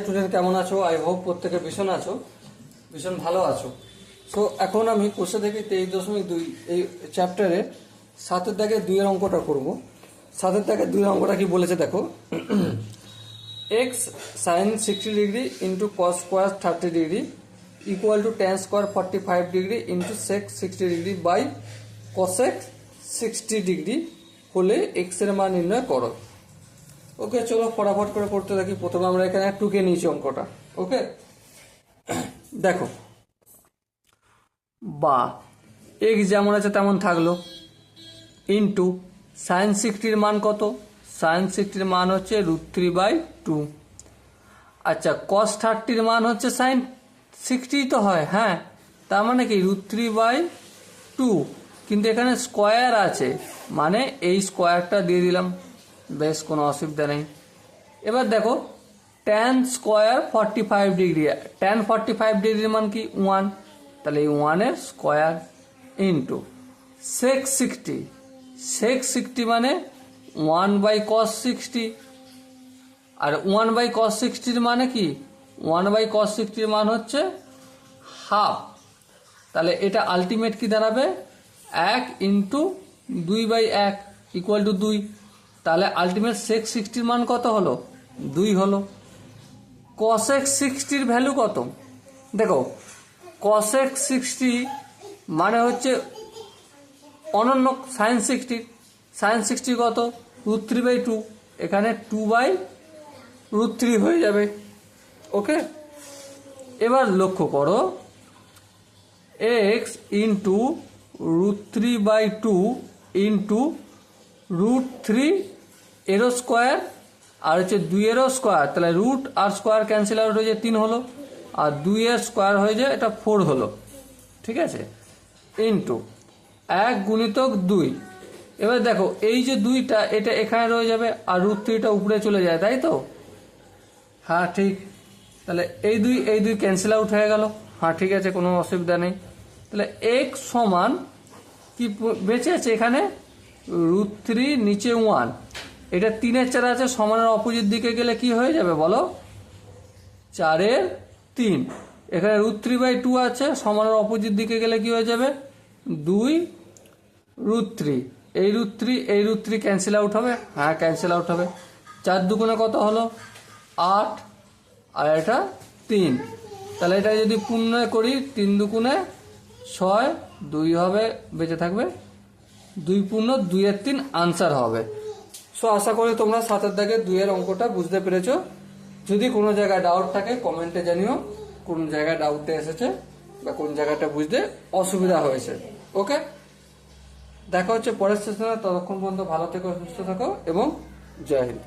Student কেমন আছো? I hope প্রত্যেকে ভীষণ আছো, ভীষণ ভালো আছো। সো এখন আমি কোষে থেকে তেইশ দশমিক দুই, এই চ্যাপ্টারে সাতের দাগে দুইয়ের অঙ্কটা করব। সাতের দাগে দুইয়ের অঙ্কটা কি বলেছে দেখো। X sine sixty degree into cos square thirty degree equal to tan square forty five degree into sec sixty degree by cosec sixty degree হলে এক্সের মান নির্ণয় করো। ওকে চলো ফটাফট করে করতে থাকি। প্রথমে আমরা এখানে টুকে নিয়েছি অঙ্কটা। ওকে দেখো। বা এক্স যেমন আছে তেমন থাকল। ইন্টু সাইন সিক্সটির মান কত? সাইন সিক্সটির মান হচ্ছে রুট থ্রি বাই টু আচ্ছা কস থার্টির মান হচ্ছে সাইন সিক্সটি তো হয় হ্যাঁ? তার মানে কি? রুট থ্রি বাই টু কিন্তু এখানে স্কোয়ার আছে। মানে এই স্কোয়ারটা দিয়ে দিলাম। বেশ কোনো অসুবিধা নেই। এবার দেখো tan square forty five degree tan forty five ডিগ্রির মান কি? ওয়ান তাহলে এই ওয়ানের square into sec sixty sec sixty মানে ওয়ান বাই কস সিক্সটি আর ওয়ান বাই কস সিক্সটির মানে কি? ওয়ান বাই কস সিক্সটির মান হচ্ছে হাফ তাহলে এটা আলটিমেট কি দাঁড়াবে? এক ইন্টু দুই বাই এক ইকুয়াল টু দুই। তাহলে আলটিমেট সেক্স সিক্সটির মান কত হলো? দুই হলো। কসেক সিক্সটির ভ্যালু কত? দেখো কসেক সিক্সটি মানে হচ্ছে অনন্য সাইন সিক্সটি সাইন সিক্সটি কত? রুট থ্রি বাই টু এখানে টু বাই রুট থ্রি হয়ে যাবে। ওকে? এবার লক্ষ্য করো। X into root three by two into root three arrow square আর হচ্ছে দুই দুইয়েরও স্কোয়ার, তাহলে রুট আর স্কোয়ার ক্যান্সেল আউট হয়ে যায় তিন হলো, আর দুইয়ের স্কোয়ার হয়ে যায় এটা ফোর হলো, ঠিক আছে? ইন্টু এক গুণিতক দুই। এবার দেখো, এই যে দুইটা, এটা এখানে রয়ে যাবে আর রুট থ্রিটা উপরে চলে যায়, তাই তো? হ্যাঁ ঠিক। তাহলে এই দুই এই দুই ক্যান্সেল আউট হয়ে গেল। হ্যাঁ ঠিক আছে, কোনো অসুবিধা নেই। তাহলে এক সমান কি বেঁচে আছে এখানে? রুট থ্রি নিচে ওয়ান। এটা তিনের চার আছে সমানের অপোজিট দিকে গেলে কি হয়ে যাবে বলো? চারের তিন। এখানে রুট থ্রি বাই টু আছে সমানের অপোজিট দিকে গেলে কি হয়ে যাবে? দুই রুট থ্রি এই রুট থ্রি এই রুট থ্রি ক্যান্সেল আউট হবে। হ্যাঁ ক্যান্সেল আউট হবে। চার দুগুণে কত হলো? আট। আর এটা তিন। তাহলে এটা যদি পূর্ণ করি, তিন দুগুণে ছয়, দুই হবে, বেঁচে থাকবে। দুই পূর্ণ, দুইয়ের তিন আনসার হবে। সো আশা করি তোমরা সাতের দাগে দুইয়ের অঙ্কটা বুঝতে পেরেছ। যদি কোনো জায়গায় ডাউট থাকে কমেন্টে জানিও, কোন জায়গায় ডাউটে এসেছে বা কোন জায়গাটা বুঝতে অসুবিধা হয়েছে। ওকে দেখা হচ্ছে পরের সেশনে ততক্ষণ পর্যন্ত ভালো থেকো, সুস্থ থাকো এবং জয় হিন্দ।